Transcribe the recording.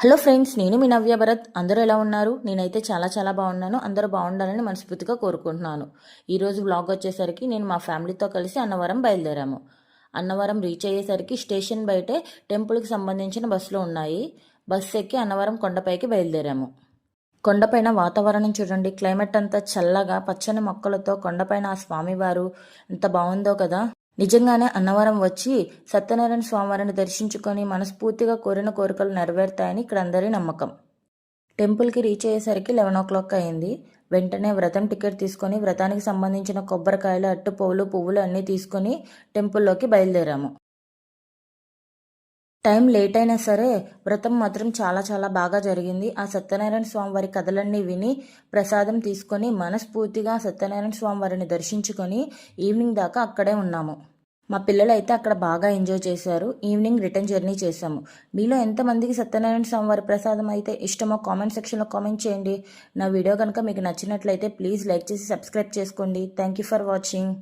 Hello friends నేను మీ నవ్య భరత్. అందరూ ఎలా ఉన్నారు? నేనైతే చాలా చాలా బాగున్నాను. అందరూ బాగుండాలని మనస్ఫూర్తిగా కోరుకుంటున్నాను. ఈరోజు బ్లాగ్ వచ్చేసరికి నేను మా ఫ్యామిలీతో కలిసి అన్నవరం బయలుదేరాము. అన్నవరం రీచ్ అయ్యేసరికి స్టేషన్ బయటే టెంపుల్కి సంబంధించిన బస్సులు ఉన్నాయి. బస్సు ఎక్కి అన్నవరం కొండపైకి బయలుదేరాము. కొండపైన వాతావరణం చూడండి. క్లైమేట్ అంతా చల్లగా పచ్చని మొక్కలతో కొండపైన ఆ స్వామివారు ఎంత బాగుందో కదా. నిజంగానే అన్నవరం వచ్చి సత్యనారాయణ స్వామివారిని దర్శించుకొని మనస్ఫూర్తిగా కోరిన కోరికలు నెరవేరుతాయని ఇక్కడ అందరి నమ్మకం. టెంపుల్కి రీచ్ అయ్యేసరికి లెవెన్ ఓ క్లాక్ అయింది. వెంటనే వ్రతం టికెట్ తీసుకొని వ్రతానికి సంబంధించిన కొబ్బరికాయలు అట్టు పువ్వులు పువ్వులు అన్నీ తీసుకొని టెంపుల్లోకి బయలుదేరాము. టైం లేట్ అయినా సరే వ్రతం మాత్రం చాలా చాలా బాగా జరిగింది. ఆ సత్యనారాయణ స్వామి వారి కథలన్నీ విని ప్రసాదం తీసుకొని మనస్ఫూర్తిగా సత్యనారాయణ స్వామి వారిని దర్శించుకొని ఈవినింగ్ దాకా అక్కడే ఉన్నాము. మా పిల్లలు అయితే అక్కడ బాగా ఎంజాయ్ చేశారు. ఈవినింగ్ రిటర్న్ జర్నీ చేశాము. మీలో ఎంతమందికి సత్యనారాయణ స్వామి వారి ప్రసాదం అయితే ఇష్టమో కామెంట్ సెక్షన్లో కామెంట్ చేయండి. నా వీడియో కనుక మీకు నచ్చినట్లయితే ప్లీజ్ లైక్ చేసి సబ్స్క్రైబ్ చేసుకోండి. Thank you for watching.